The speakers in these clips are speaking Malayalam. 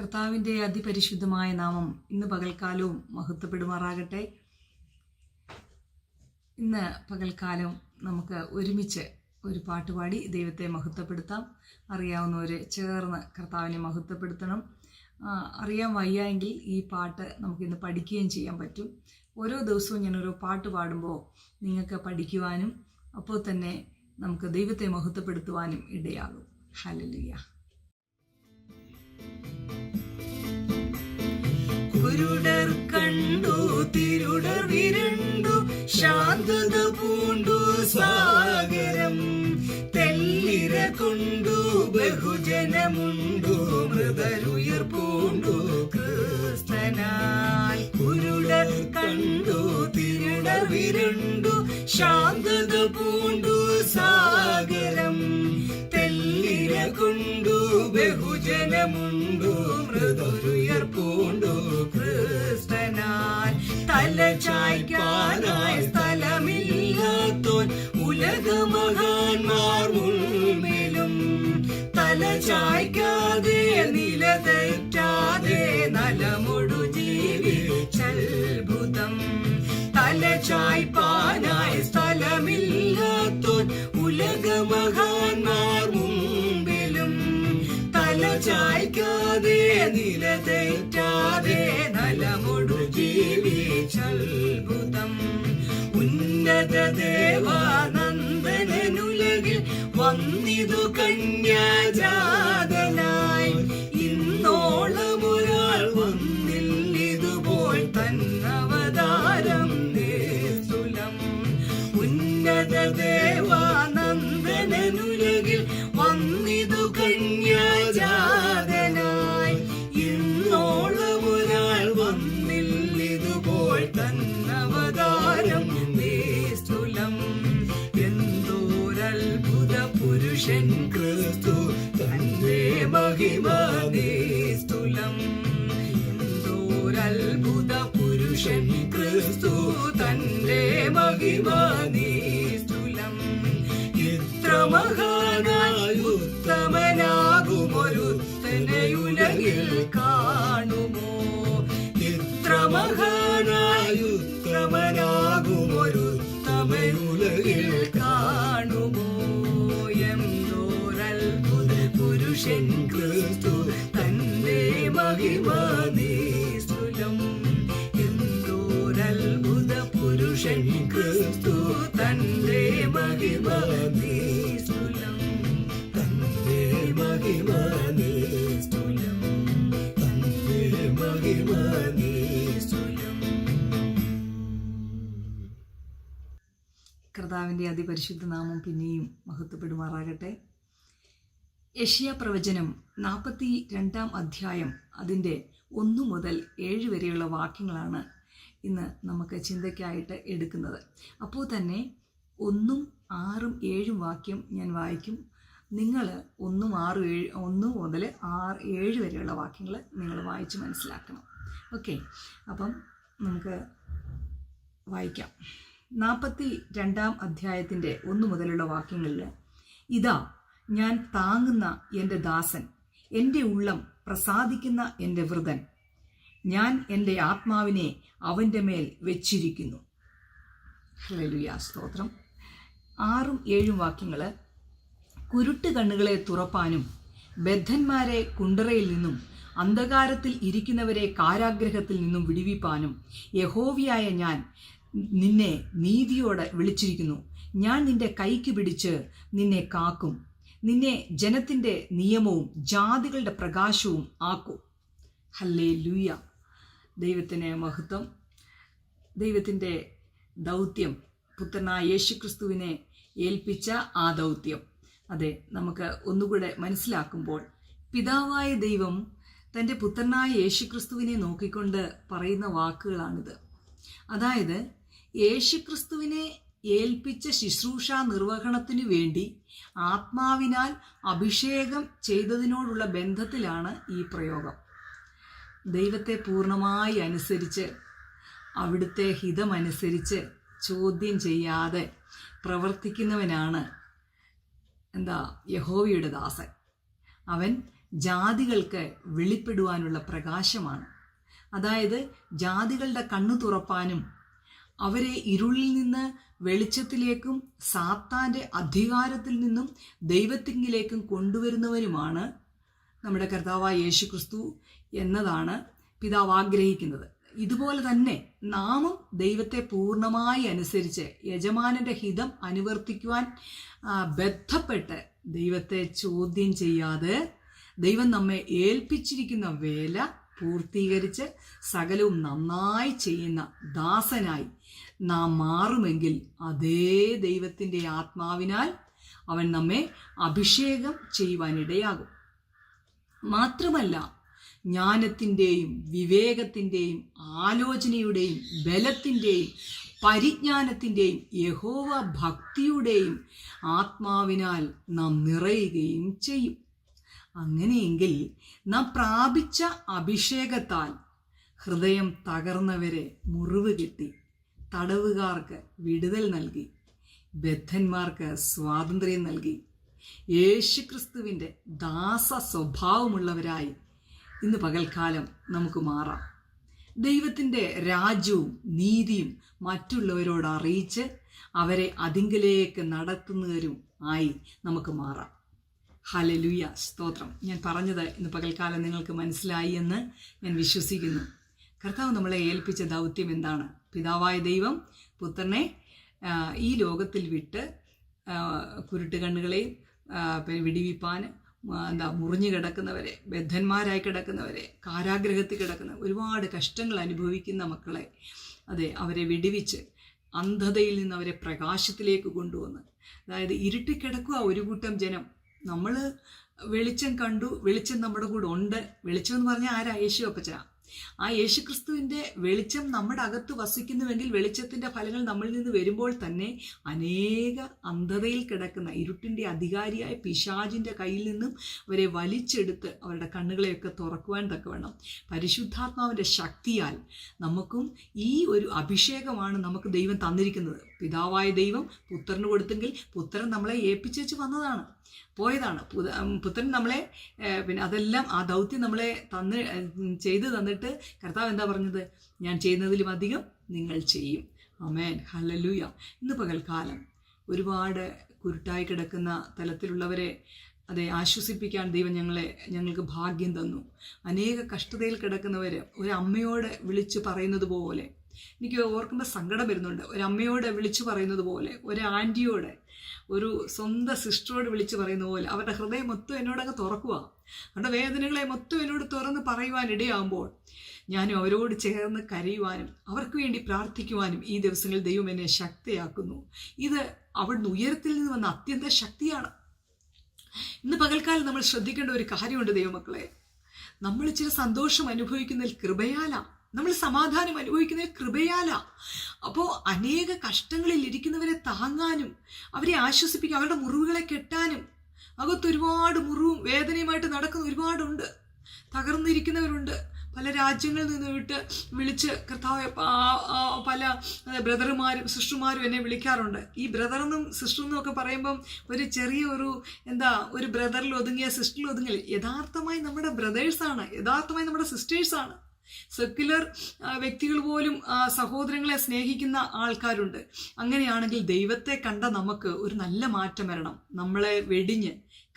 കർത്താവിന്റെ അതിപരിശുദ്ധമായ നാമം ഇന്ന് പകൽക്കാലവും മഹത്വപ്പെടുമാറാകട്ടെ. ഇന്ന് പകൽക്കാലം നമുക്ക് ഒരുമിച്ച് ഒരു പാട്ടുപാടി ദൈവത്തെ മഹത്വപ്പെടുത്താം. അറിയാവുന്നവരെ ചേർന്ന് കർത്താവിനെ മഹത്വപ്പെടുത്തണം. അറിയാൻ വയ്യായെങ്കിൽ ഈ പാട്ട് നമുക്കിന്ന് പഠിക്കുകയും ചെയ്യാൻ പറ്റും. ഓരോ ദിവസവും ഞാൻ ഓരോ പാട്ട് പാടുമ്പോൾ നിങ്ങൾക്ക് പഠിക്കുവാനും അപ്പോൾ തന്നെ നമുക്ക് ദൈവത്തെ മഹത്വപ്പെടുത്തുവാനും ഇടയാകും. ഹലലിയ കണ്ടു തിരുടർ വിരണ്ടു ശാന്തത പൂണ്ടു സാഗരം തെല്ലിര കൊണ്ടു ബഹുജനമുണ്ടു മൃതരുയർ പൂണ്ടു കൃഷ്ണനായി കുരുടർ കണ്ടു തിരുടർ വിരണ്ടു ശാന്തത പൂണ്ടു സാഗരം തെല്ലിര കൊണ്ടു ബഹുജനമുണ്ടു മൃതരുയർ തല ചായ്ക്കാനായി സ്ഥലമില്ലാത്തോൻ ഉലകമഹാന്മാർ മുൻപിലും തല ചായ്ക്കാതെ നിലതെറ്റാതെ നലമൊടു ജീവിച്ചത്ഭുതം തല ചായ്പാനായി സ്ഥലമില്ലാത്തോൻ ഉലകമഹാന്മാർ മുമ്പിലും തല ചായ്ക്കാതെ നിലതെറ്റാതെ ഉന്നത ദേവാനന്ദനുലകിൽ വന്നിതു കന്യാജാതനായി. ഇന്നോളം ഒരാൾ വന്നില്ലിതുപോൽ തന്നവതാരം നേസുലം ഉന്നത ക്രിസ്തു തന്റെ മഹിമ തുലം ഇത്ര മഹാനായി കർത്താവിന്റെ അതിപരിശുദ്ധ നാമം പിന്നെയും മഹത്വപ്പെടുമാറാകട്ടെ. യഷ്യ പ്രവചനം നാൽപ്പത്തി രണ്ടാം അധ്യായം അതിന്റെ ഒന്നു മുതൽ ഏഴ് വരെയുള്ള വാക്യങ്ങളാണ് ഇന്ന് നമുക്ക് ചിന്തയ്ക്കായിട്ട് എടുക്കുന്നത്. അപ്പോൾ തന്നെ ഒന്നും ആറും ഏഴും വാക്യം ഞാൻ വായിക്കും. നിങ്ങൾ ഒന്നും ആറ് ഏഴ് ഒന്ന് മുതൽ ആറ് ഏഴ് വരെയുള്ള വാക്യങ്ങൾ നിങ്ങൾ വായിച്ച് മനസ്സിലാക്കണം. ഓക്കെ. അപ്പം നമുക്ക് വായിക്കാം. നാൽപ്പത്തി രണ്ടാം അധ്യായത്തിന്റെ ഒന്ന് മുതലുള്ള വാക്യങ്ങളിൽ ഇതാ ഞാൻ താങ്ങുന്ന എന്റെ ദാസൻ എന്റെ ഉള്ളം പ്രസാദിക്കുന്ന എന്റെ വൃതൻ ഞാൻ എന്റെ ആത്മാവിനെ അവന്റെ മേൽ വെച്ചിരിക്കുന്നു. ഹല്ലേലൂയ. സ്തോത്രം. ആറും ഏഴും വാക്യങ്ങൾ കുരുട്ട് കണ്ണുകളെ തുറപ്പാനും ബദ്ധന്മാരെ കുണ്ടറയിൽ നിന്നും അന്ധകാരത്തിൽ ഇരിക്കുന്നവരെ കാരാഗ്രഹത്തിൽ നിന്നും വിടിവിപ്പാനും യഹോവിയായ ഞാൻ നിന്നെ നീതിയോടെ വിളിച്ചിരിക്കുന്നു. ഞാൻ നിന്റെ കൈക്ക് പിടിച്ച് നിന്നെ കാക്കും. നിന്നെ ജനത്തിന്റെ നിയമവും ജാതികളുടെ പ്രകാശവും ആക്കും. ഹല്ലേ ലൂയ ദൈവത്തിന് മഹത്വം ദൈവത്തിന്റെ ദൗത്യം പുത്രനായ യേശുക്രിസ്തുവിനെ ഏൽപ്പിച്ച ആ ദൗത്യം. അതെ നമുക്ക് ഒന്നുകൂടെ മനസ്സിലാക്കുമ്പോൾ പിതാവായ ദൈവം തന്റെ പുത്രനായ യേശുക്രിസ്തുവിനെ നോക്കിക്കൊണ്ട് പറയുന്ന വാക്കുകളാണിത്. അതായത് യേശുക്രിസ്തുവിനെ ഏൽപ്പിച്ച ശുശ്രൂഷ നിർവഹണത്തിനു വേണ്ടി ആത്മാവിനാൽ അഭിഷേകം ചെയ്തതിനോടുള്ള ബന്ധത്തിലാണ് ഈ പ്രയോഗം. ദൈവത്തെ പൂർണമായി അനുസരിച്ച് അവിടുത്തെ ഹിതമനുസരിച്ച് ചോദ്യം ചെയ്യാതെ പ്രവർത്തിക്കുന്നവനാണ് എന്താ യഹോവയുടെ ദാസൻ. അവൻ ജാതികൾക്ക് വെളിപ്പെടുവാനുള്ള പ്രകാശമാണ്. അതായത് ജാതികളുടെ കണ്ണു തുറപ്പാനും അവരെ ഇരുളിൽ നിന്ന് വെളിച്ചത്തിലേക്കും സാത്താന്റെ അധികാരത്തിൽ നിന്നും ദൈവത്തിങ്കിലേക്കും കൊണ്ടുവരുന്നവരുമാണ് നമ്മുടെ കർത്താവായ യേശു ക്രിസ്തു എന്നതാണ് പിതാവ് ആഗ്രഹിക്കുന്നത്. ഇതുപോലെ തന്നെ നാമും ദൈവത്തെ പൂർണമായി അനുസരിച്ച് യജമാനന്റെ ഹിതം അനുവർത്തിക്കുവാൻ ബന്ധപ്പെട്ട് ദൈവത്തെ ചോദ്യം ചെയ്യാതെ ദൈവം നമ്മെ ഏൽപ്പിച്ചിരിക്കുന്ന വേല പൂർത്തീകരിച്ച് സകലവും നന്നായി ചെയ്യുന്ന ദാസനായി നാം മാറുമെങ്കിൽ അതേ ദൈവത്തിന്റെ ആത്മാവിനാൽ അവൻ നമ്മെ അഭിഷേകം ചെയ്യുവാനിടയാകും. മാത്രമല്ല ജ്ഞാനത്തിന്റെയും വിവേകത്തിന്റെയും ആലോചനയുടെയും ബലത്തിന്റെയും പരിജ്ഞാനത്തിന്റെയും യഹോവ ഭക്തിയുടെയും ആത്മാവിനാൽ നാം നിറയുകയും ചെയ്യും. അങ്ങനെയെങ്കിൽ നാം പ്രാപിച്ച അഭിഷേകത്താൽ ഹൃദയം തകർന്നവരെ മുറിവ് കിട്ടി. തടവുകാർക്ക് വിടുതൽ നൽകി. ബദ്ധന്മാർക്ക് സ്വാതന്ത്ര്യം നൽകി. യേശുക്രിസ്തുവിന്റെ ദാസ സ്വഭാവമുള്ളവരായി ഇന്ന് പകൽക്കാലം നമുക്ക് മാറാം. ദൈവത്തിന്റെ രാജ്യവും നീതിയും മറ്റുള്ളവരോട് അറിയിച്ച് അവരെ അതിങ്കിലേക്ക് നടത്തുന്നവരും ആയി നമുക്ക് മാറാം. ഹലലുയ സ്തോത്രം. ഞാൻ പറഞ്ഞത് ഇന്ന് പകൽക്കാലം നിങ്ങൾക്ക് മനസ്സിലായി എന്ന് ഞാൻ വിശ്വസിക്കുന്നു. കർത്താവ് നമ്മളെ ഏൽപ്പിച്ച ദൗത്യം എന്താണ്? പിതാവായ ദൈവം പുത്രനെ ഈ ലോകത്തിൽ വിട്ട് കുരുട്ടുകണ്ണുകളെയും വിടിവിപ്പാൻ എന്താ മുറിഞ്ഞു കിടക്കുന്നവരെ ബദ്ധന്മാരായി കിടക്കുന്നവരെ കാരാഗ്രഹത്തിൽ കിടക്കുന്ന ഒരുപാട് കഷ്ടങ്ങൾ അനുഭവിക്കുന്ന മക്കളെ അതെ അവരെ വിടിവിച്ച് അന്ധതയിൽ നിന്ന് അവരെ പ്രകാശത്തിലേക്ക് കൊണ്ടുവന്ന്. അതായത് ഇരുട്ടിക്കിടക്കുക ഒരു കൂട്ടം ജനം. നമ്മൾ വെളിച്ചം കണ്ടു വെളിച്ചം നമ്മുടെ കൂടെ ഉണ്ട്. വെളിച്ചം എന്ന് പറഞ്ഞാൽ ആരാ? യേശു അപ്പച്ച. ആ യേശുക്രിസ്തുവിന്റെ വെളിച്ചം നമ്മുടെ അകത്ത് വസിക്കുന്നുവെങ്കിൽ വെളിച്ചത്തിന്റെ ഫലങ്ങൾ നമ്മളിൽ നിന്ന് വരുമ്പോൾ തന്നെ അനേക അന്ധതയിൽ കിടക്കുന്ന ഇരുട്ടിന്റെ അധികാരിയായ പിശാജിന്റെ കയ്യിൽ നിന്നും അവരെ വലിച്ചെടുത്ത് അവരുടെ കണ്ണുകളെയൊക്കെ തുറക്കുവാൻ തക്കവണ്ണം പരിശുദ്ധാത്മാവിന്റെ ശക്തിയാൽ നമുക്കും ഈ ഒരു അഭിഷേകമാണ് നമുക്ക് ദൈവം തന്നിരിക്കുന്നത്. പിതാവായ ദൈവം പുത്രന് കൊടുത്തെങ്കിൽ പുത്രൻ നമ്മളെ ഏൽപ്പിച്ചേച്ച് വന്നതാണ് പോയതാണ്. പുത- പുത്രൻ നമ്മളെ പിന്നെ അതെല്ലാം ആ ദൗത്യം നമ്മളെ തന്ന് ചെയ്ത് ചെയ്തു തന്നിട്ട് കർത്താവ് എന്താ പറഞ്ഞത്? ഞാൻ ചെയ്യുന്നതിലും അധികം നിങ്ങൾ ചെയ്യും. അമേൻ ഹലലൂയ ഇന്ന് പകൽക്കാലം ഒരുപാട് കുരുട്ടായി കിടക്കുന്ന തലത്തിലുള്ളവരെ അതെ ആശ്വസിപ്പിക്കാൻ ദൈവം ഞങ്ങളെ ഞങ്ങൾക്ക് ഭാഗ്യം തന്നു. അനേക കഷ്ടതയിൽ കിടക്കുന്നവർ ഒരു അമ്മയോട് വിളിച്ചു പറയുന്നത് പോലെ എനിക്ക് ഓർക്കുന്ന സങ്കടം വരുന്നുണ്ട്. ഒരു അമ്മയോട് വിളിച്ചു പറയുന്നത് പോലെ ഒരു ആന്റിയോട് ഒരു സ്വന്തം സിസ്റ്ററോട് വിളിച്ചു പറയുന്ന പോലെ അവരുടെ ഹൃദയം മൊത്തം എന്നോടങ്ങ് തുറക്കുക അവരുടെ വേദനകളെ മൊത്തം എന്നോട് തുറന്ന് പറയുവാൻ ഇടയാകുമ്പോൾ ഞാനും അവരോട് ചേർന്ന് കരയുവാനും അവർക്ക് വേണ്ടി പ്രാർത്ഥിക്കുവാനും ഈ ദിവസങ്ങളിൽ ദൈവം എന്നെ ശക്തിയാക്കുന്നു. ഇത് അവിടുന്ന് ഉയരത്തിൽ നിന്ന് വന്ന അത്യന്ത ശക്തിയാണ്. ഇന്ന് പകൽക്കാലം നമ്മൾ ശ്രദ്ധിക്കേണ്ട ഒരു കാര്യമുണ്ട് ദൈവമക്കളെ. നമ്മൾ ഇച്ചിരി സന്തോഷം അനുഭവിക്കുന്നതിൽ കൃപയാല. നമ്മൾ സമാധാനം അനുഭവിക്കുന്നത് കൃപയാല. അപ്പോൾ അനേക കഷ്ടങ്ങളിൽ ഇരിക്കുന്നവരെ താങ്ങാനും അവരെ ആശ്വസിപ്പിക്കുക അവരുടെ മുറിവുകളെ കെട്ടാനും അകത്ത് ഒരുപാട് മുറിവും വേദനയുമായിട്ട് നടക്കുന്ന ഒരുപാടുണ്ട്. തകർന്നിരിക്കുന്നവരുണ്ട്. പല രാജ്യങ്ങളിൽ നിന്ന് വിട്ട് വിളിച്ച് കർത്താവ് പല ബ്രദർമാരും സിസ്റ്റർമാരും എന്നെ വിളിക്കാറുണ്ട്. ഈ ബ്രദറെന്നും സിസ്റ്റർ ഒക്കെ പറയുമ്പം ഒരു ചെറിയ ഒരു എന്താ ഒരു ബ്രദറിൽ ഒതുങ്ങിയ സിസ്റ്ററിൽ ഒതുങ്ങിയ യഥാർത്ഥമായി നമ്മുടെ ബ്രദേഴ്സാണ്. യഥാർത്ഥമായി നമ്മുടെ സിസ്റ്റേഴ്സാണ്. സെക്യുലർ വ്യക്തികൾ പോലും സഹോദരങ്ങളെ സ്നേഹിക്കുന്ന ആൾക്കാരുണ്ട്. അങ്ങനെയാണെങ്കിൽ ദൈവത്തെ കണ്ട നമുക്ക് ഒരു നല്ല മാറ്റം വരണം. നമ്മളെ വെടിഞ്ഞ്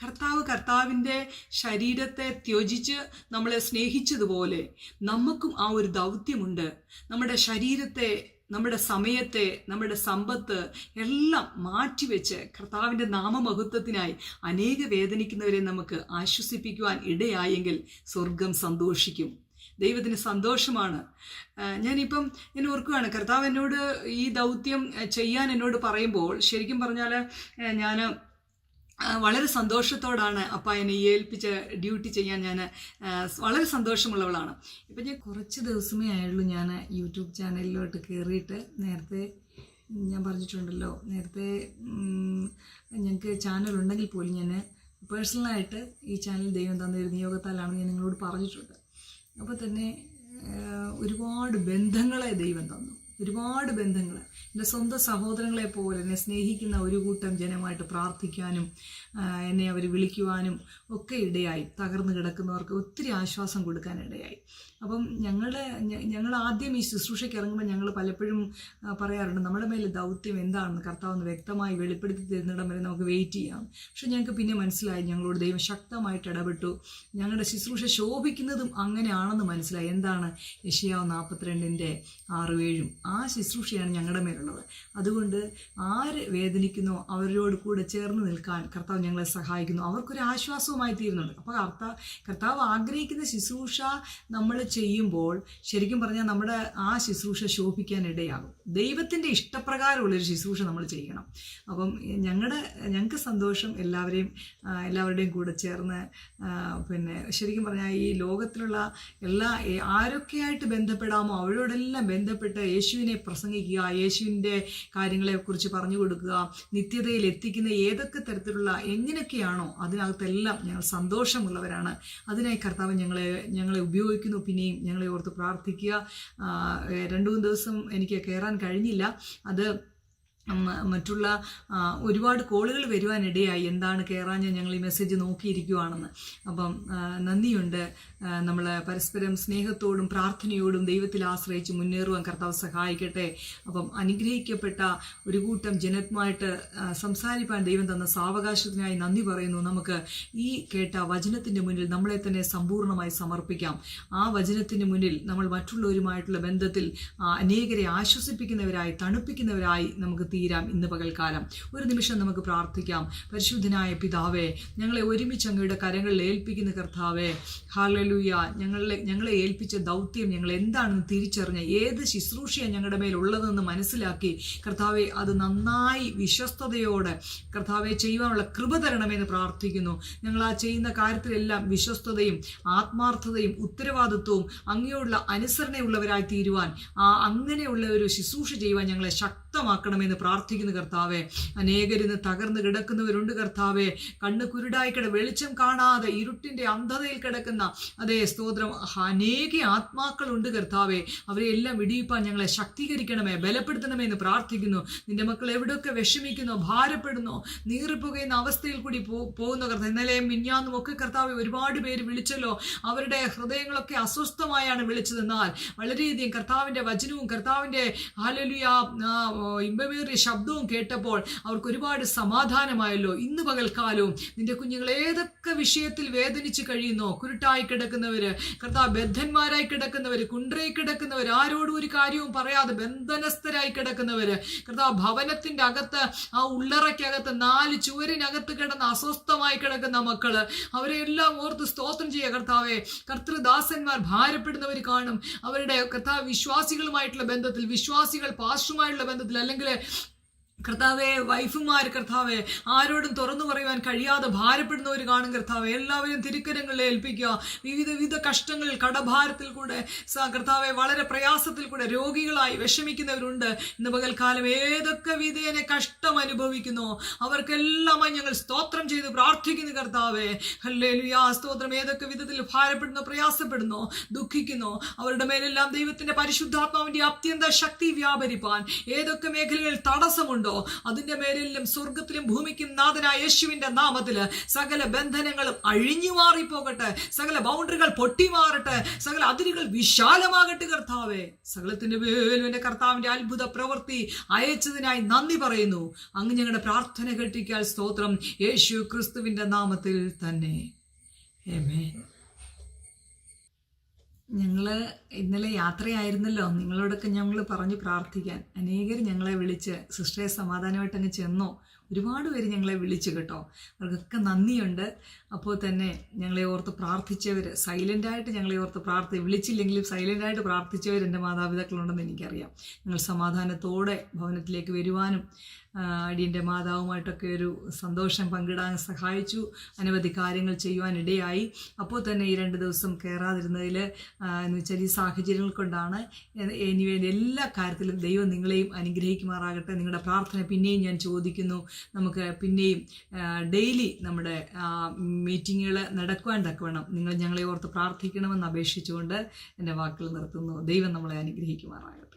കർത്താവ് കർത്താവിന്റെ ശരീരത്തെ ത്യജിച്ച് നമ്മളെ സ്നേഹിച്ചതുപോലെ നമുക്കും ആ ഒരു ദൗത്യമുണ്ട്. നമ്മുടെ ശരീരത്തെ നമ്മുടെ സമയത്തെ നമ്മുടെ സമ്പത്ത് എല്ലാം മാറ്റിവെച്ച് കർത്താവിന്റെ നാമമഹത്വത്തിനായി അനേക വേദനിക്കുന്നവരെ നമുക്ക് ആശ്വസിപ്പിക്കുവാൻ ഇടയായെങ്കിൽ സ്വർഗം സന്തോഷിക്കും. ദൈവത്തിന് സന്തോഷമാണ്. ഞാനിപ്പം ഞാൻ ഓർക്കുകയാണ് കർത്താവ് എന്നോട് ഈ ദൗത്യം ചെയ്യാൻ എന്നോട് പറയുമ്പോൾ ശരിക്കും പറഞ്ഞാൽ ഞാൻ വളരെ സന്തോഷത്തോടാണ് അപ്പ എന്നെ ഏൽപ്പിച്ച ഡ്യൂട്ടി ചെയ്യാൻ ഞാൻ വളരെ സന്തോഷമുള്ളവളാണ്. ഇപ്പം ഞാൻ കുറച്ച് ദിവസമേ ആയുള്ളൂ ഞാൻ യൂട്യൂബ് ചാനലിലോട്ട് കയറിയിട്ട് നേരത്തെ ഞാൻ പറഞ്ഞിട്ടുണ്ടല്ലോ നേരത്തെ ഞങ്ങൾക്ക് ചാനൽ ഉണ്ടെങ്കിൽ പോലും ഞാൻ പേഴ്സണലായിട്ട് ഈ ചാനൽ ദൈവം തന്ന ഒരു നിയോഗത്താലാണ് ഞാൻ നിങ്ങളോട് പറഞ്ഞിട്ടുണ്ട്. അപ്പോൾ തന്നെ ഒരുപാട് ബന്ധങ്ങളെ ദൈവം തന്നു. ഒരുപാട് ബന്ധങ്ങൾ എന്റെ സ്വന്തം സഹോദരങ്ങളെ പോലെ എന്നെ സ്നേഹിക്കുന്ന ഒരു കൂട്ടം ജനമായിട്ട് പ്രാർത്ഥിക്കാനും എന്നെ അവർ വിളിക്കുവാനും ഒക്കെ ഇടയായി. തകർന്നു കിടക്കുന്നവർക്ക് ഒത്തിരി ആശ്വാസം കൊടുക്കാൻ ഇടയായി അപ്പം ഞങ്ങളുടെ ഞങ്ങൾ ആദ്യം ഈ ശുശ്രൂഷയ്ക്ക് ഇറങ്ങുമ്പോൾ ഞങ്ങൾ പലപ്പോഴും പറയാറുണ്ട് നമ്മുടെ മേലെ ദൗത്യം എന്താണെന്ന് കർത്താവ് ഒന്ന് വ്യക്തമായി വെളിപ്പെടുത്തി തരുന്നിടം വരെ നമുക്ക് വെയിറ്റ് ചെയ്യാം. പക്ഷെ ഞങ്ങൾക്ക് പിന്നെ മനസ്സിലായി ഞങ്ങളോട് ദൈവം ശക്തമായിട്ട് ഇടപെട്ടു. ഞങ്ങളുടെ ശുശ്രൂഷ ശോഭിക്കുന്നതും അങ്ങനെയാണെന്ന് മനസ്സിലായി. എന്താണ്? യഷിയാവ് നാൽപ്പത്തിരണ്ടിന്റെ ആറും ഏഴും. ആ ശുശ്രൂഷയാണ് ഞങ്ങളുടെ മേലുള്ളത്. അതുകൊണ്ട് ആര് വേദനിക്കുന്നോ അവരോട് കൂടെ ചേർന്ന് നിൽക്കാൻ കർത്താവ് ഞങ്ങളെ സഹായിക്കുന്നു. അവർക്കൊരു ആശ്വാസവുമായി തീരുന്നുണ്ട്. അപ്പോൾ കർത്താവ് കർത്താവ് ആഗ്രഹിക്കുന്ന ശുശ്രൂഷ നമ്മൾ ചെയ്യുമ്പോൾ ശരിക്കും പറഞ്ഞാൽ നമ്മുടെ ആ ശുശ്രൂഷ ശോഭിക്കാൻ ഇടയാകും ദൈവത്തിന്റെ ഇഷ്ടപ്രകാരമുള്ളൊരു ശുശ്രൂഷ നമ്മൾ ചെയ്യണം. അപ്പം ഞങ്ങളുടെ ഞങ്ങൾക്ക് സന്തോഷം എല്ലാവരെയും എല്ലാവരുടെയും കൂടെ ചേർന്ന് പിന്നെ ശരിക്കും പറഞ്ഞാൽ ഈ ലോകത്തിലുള്ള എല്ലാ ആരൊക്കെയായിട്ട് ബന്ധപ്പെടാമോ അവരോടെല്ലാം ബന്ധപ്പെട്ട് യേശുവിനെ പ്രസംഗിക്കുക യേശുവിന്റെ കാര്യങ്ങളെക്കുറിച്ച് പറഞ്ഞു കൊടുക്കുക നിത്യതയിൽ എത്തിക്കുന്ന ഏതൊക്കെ തരത്തിലുള്ള എങ്ങനെയൊക്കെയാണോ അതിനകത്തെല്ലാം ഞങ്ങൾ സന്തോഷമുള്ളവരാണ്. അതിനായി കർത്താവ് ഞങ്ങളെ ഞങ്ങളെ ഉപയോഗിക്കുന്നു. പിന്നെയും ഞങ്ങളെ ഓർത്ത് പ്രാർത്ഥിക്കുക. രണ്ടു മൂന്ന് ദിവസം എനിക്ക് കയറാൻ കഴിഞ്ഞില്ല. അത് മറ്റുള്ള ഒരുപാട് കോളുകൾ വരുവാനിടയായി എന്താണ് കയറാഞ്ഞ് ഞങ്ങൾ ഈ മെസ്സേജ് നോക്കിയിരിക്കുവാണെന്ന്. അപ്പം നന്ദിയുണ്ട്. നമ്മൾ പരസ്പരം സ്നേഹത്തോടും പ്രാർത്ഥനയോടും ദൈവത്തിൽ ആശ്രയിച്ച് മുന്നേറുവാൻ കർത്താവ് സഹായിക്കട്ടെ. അപ്പം അനുഗ്രഹിക്കപ്പെട്ട ഒരു കൂട്ടം ജനത്മായിട്ട് സംസാരിപ്പാൻ ദൈവം തന്ന സാവകാശത്തിനായി നന്ദി പറയുന്നു. നമുക്ക് ഈ കേട്ട വചനത്തിന്റെ മുന്നിൽ നമ്മളെ തന്നെ സമ്പൂർണമായി സമർപ്പിക്കാം. ആ വചനത്തിന് മുന്നിൽ നമ്മൾ മറ്റുള്ളവരുമായിട്ടുള്ള ബന്ധത്തിൽ അനേകരെ ആശ്വസിപ്പിക്കുന്നവരായി തണുപ്പിക്കുന്നവരായി നമുക്ക് തീരാം ഇന്ന് പകൽക്കാലം. ഒരു നിമിഷം നമുക്ക് പ്രാർത്ഥിക്കാം. പരിശുദ്ധനായ പിതാവേ ഞങ്ങളെ ഒരുമിച്ച് അങ്ങയുടെ കരങ്ങളിൽ ഏൽപ്പിക്കുന്ന കർത്താവേ ഹാലലൂയ ഞങ്ങളെ ഞങ്ങളെ ഏൽപ്പിച്ച ദൗത്യം ഞങ്ങൾ എന്താണെന്ന് തിരിച്ചറിഞ്ഞ് ഏത് ശുശ്രൂഷയാണ് ഞങ്ങളുടെ മേൽ ഉള്ളതെന്ന് മനസ്സിലാക്കി കർത്താവെ അത് നന്നായി വിശ്വസ്തയോടെ കർത്താവെ ചെയ്യുവാനുള്ള കൃപ തരണമെന്ന് പ്രാർത്ഥിക്കുന്നു. ഞങ്ങൾ ആ ചെയ്യുന്ന കാര്യത്തിലെല്ലാം വിശ്വസ്തതയും ആത്മാർത്ഥതയും ഉത്തരവാദിത്വവും അങ്ങയോടുള്ള അനുസരണയുള്ളവരായി തീരുവാൻ ആ അങ്ങനെയുള്ള ഒരു ശുശ്രൂഷ ചെയ്യുവാൻ ഞങ്ങളെ ശക്തമാക്കണമെന്ന് പ്രാർത്ഥിക്കുന്നു കർത്താവെ. അനേകരിന്ന് തകർന്ന് കിടക്കുന്നവരുണ്ട് കർത്താവെ. കണ്ണ് കുരുടായി കിട വെളിച്ചം കാണാതെ ഇരുട്ടിന്റെ അന്ധതയിൽ കിടക്കുന്ന അതേ സ്തോത്രം അനേക ആത്മാക്കളുണ്ട് കർത്താവെ. അവരെ എല്ലാം വിടിയിപ്പാൻ ഞങ്ങളെ ശക്തീകരിക്കണമേ ബലപ്പെടുത്തണമേ എന്ന് പ്രാർത്ഥിക്കുന്നു. നിന്റെ മക്കൾ എവിടെയൊക്കെ വിഷമിക്കുന്നു ഭാരപ്പെടുന്നു നീറിപ്പുകയുന്ന അവസ്ഥയിൽ കൂടി പോകുന്ന കർത്താവ്. ഇന്നലെയും മിഞ്ഞാന്നും ഒക്കെ കർത്താവ് ഒരുപാട് പേര് വിളിച്ചല്ലോ. അവരുടെ ഹൃദയങ്ങളൊക്കെ അസ്വസ്ഥമായാണ് വിളിച്ചതെന്നാൽ വളരെയധികം കർത്താവിന്റെ വചനവും കർത്താവിന്റെ ഹാലലിയ ഇമ്പമേറിയ ശബ്ദവും കേട്ടപ്പോൾ അവർക്ക് ഒരുപാട് സമാധാനമായല്ലോ. ഇന്ന് പകൽക്കാലവും നിന്റെ കുഞ്ഞുങ്ങൾ ഏതൊക്കെ വിഷയത്തിൽ വേദനിച്ച് കഴിയുന്നോ കുരുട്ടായി കിടക്കുന്നവര് കർത്താവ് ബദ്ധന്മാരായി കിടക്കുന്നവര് കുണ്ടറയി കിടക്കുന്നവർ ആരോടും ഒരു കാര്യവും പറയാതെ ബന്ധനസ്ഥരായി കിടക്കുന്നവര് കർത്താവ് ഭവനത്തിന്റെ അകത്ത് ആ ഉള്ളറയ്ക്കകത്ത് നാല് ചുവരിനകത്ത് കിടന്ന് അസ്വസ്ഥമായി കിടക്കുന്ന മക്കൾ അവരെ എല്ലാം ഓർത്ത് സ്തോത്രം ചെയ്യുക കർത്താവെ. കർത്തൃദാസന്മാർ ഭാരപ്പെടുന്നവർ കാണും. അവരുടെ കർത്താവ് വിശ്വാസികളുമായിട്ടുള്ള ബന്ധത്തിൽ വിശ്വാസികൾ പാർശ്വമായിട്ടുള്ള ബന്ധത്തിൽ അല്ലെങ്കിൽ കർത്താവെ വൈഫുമാർ കർത്താവെ ആരോടും തുറന്നു പറയുവാൻ കഴിയാതെ ഭാരപ്പെടുന്നവർ കാണും കർത്താവെ. എല്ലാവരും തിരുക്കരങ്ങളിൽ ഏൽപ്പിക്കുക. വിവിധ വിവിധ കഷ്ടങ്ങൾ കടഭാരത്തിൽ കൂടെ കർത്താവെ വളരെ പ്രയാസത്തിൽ കൂടെ രോഗികളായി വിഷമിക്കുന്നവരുണ്ട്. ഇന്ന് പകൽക്കാലം ഏതൊക്കെ വിധേനെ കഷ്ടം അനുഭവിക്കുന്നു അവർക്കെല്ലാമായി ഞങ്ങൾ സ്തോത്രം ചെയ്ത് പ്രാർത്ഥിക്കുന്നു കർത്താവെ. ഹല്ലേലൂയ. സ്തോത്രം ഏതൊക്കെ വിധത്തിൽ ഭാരപ്പെടുന്നു പ്രയാസപ്പെടുന്നു ദുഃഖിക്കുന്നു അവരുടെ മേലെല്ലാം ദൈവത്തിന്റെ പരിശുദ്ധാത്മാവിന്റെ അത്യന്ത ശക്തി വ്യാപരിപ്പാൻ. ഏതൊക്കെ മേഖലകളിൽ തടസ്സമുണ്ടോ അതിന്റെ മേലിലും സ്വർഗത്തിലും ഭൂമിക്കും നാഥനായ യേശുവിന്റെ നാമത്തിൽ സകല ബന്ധനങ്ങളും അഴിഞ്ഞു മാറിപ്പോകട്ടെ. സകല ബൗണ്ടറികൾ പൊട്ടി മാറട്ടെ. സകല അതിരുകൾ വിശാലമാകട്ടെ കർത്താവേ. സകലത്തിന്റെ മേലും എന്റെ കർത്താവിന്റെ അത്ഭുത പ്രവൃത്തി അയച്ചതിനായി നന്ദി പറയുന്നു. അങ്ങ് ഞങ്ങളുടെ പ്രാർത്ഥന കെട്ടിക്കാൽ സ്തോത്രം. യേശു ക്രിസ്തുവിന്റെ നാമത്തിൽ തന്നെ. Amen. ഞങ്ങൾ ഇന്നലെ യാത്രയായിരുന്നല്ലോ. നിങ്ങളോടൊക്കെ ഞങ്ങൾ പറഞ്ഞു പ്രാർത്ഥിക്കാൻ. അനേകർ ഞങ്ങളെ വിളിച്ച് സിസ്റ്ററെ സമാധാനമായിട്ട് അങ്ങ് ചെന്നോ. ഒരുപാട് പേര് ഞങ്ങളെ വിളിച്ചു കേട്ടോ. അവർക്കൊക്കെ നന്ദിയുണ്ട്. അപ്പോൾ തന്നെ ഞങ്ങളെ ഓർത്ത് പ്രാർത്ഥിച്ചവർ സൈലന്റായിട്ട് ഞങ്ങളെ ഓർത്ത് പ്രാർത്ഥി വിളിച്ചില്ലെങ്കിലും സൈലന്റായിട്ട് പ്രാർത്ഥിച്ചവർ എന്റെ മാതാപിതാക്കളുണ്ടെന്ന് എനിക്കറിയാം. ഞങ്ങൾ സമാധാനത്തോടെ ഭവനത്തിലേക്ക് വരുവാനും അടിയന്റെ മാതാവുമായിട്ടൊക്കെ ഒരു സന്തോഷം പങ്കിടാൻ സഹായിച്ചു. അനവധി കാര്യങ്ങൾ ചെയ്യുവാനിടയായി. അപ്പോൾ തന്നെ ഈ രണ്ട് ദിവസം കയറാതിരുന്നതിൽ എന്ന് വെച്ചാൽ ഈ സാഹചര്യങ്ങൾ കൊണ്ടാണ്. എനിവേ എല്ലാ കാര്യത്തിലും ദൈവം നിങ്ങളെയും അനുഗ്രഹിക്കുമാറാകട്ടെ. നിങ്ങളുടെ പ്രാർത്ഥന പിന്നെയും ഞാൻ ചോദിക്കുന്നു. നമുക്ക് പിന്നെയും ഡെയിലി നമ്മുടെ മീറ്റിങ്ങുകൾ നടക്കുവാൻ തക്കവണ്ണം നിങ്ങൾ ഞങ്ങളെ ഓർത്ത് പ്രാർത്ഥിക്കണമെന്ന് അപേക്ഷിച്ചുകൊണ്ട് എന്റെ വാക്കുകൾ നിർത്തുന്നു. ദൈവം നമ്മളെ അനുഗ്രഹിക്കുമാറാകട്ടെ.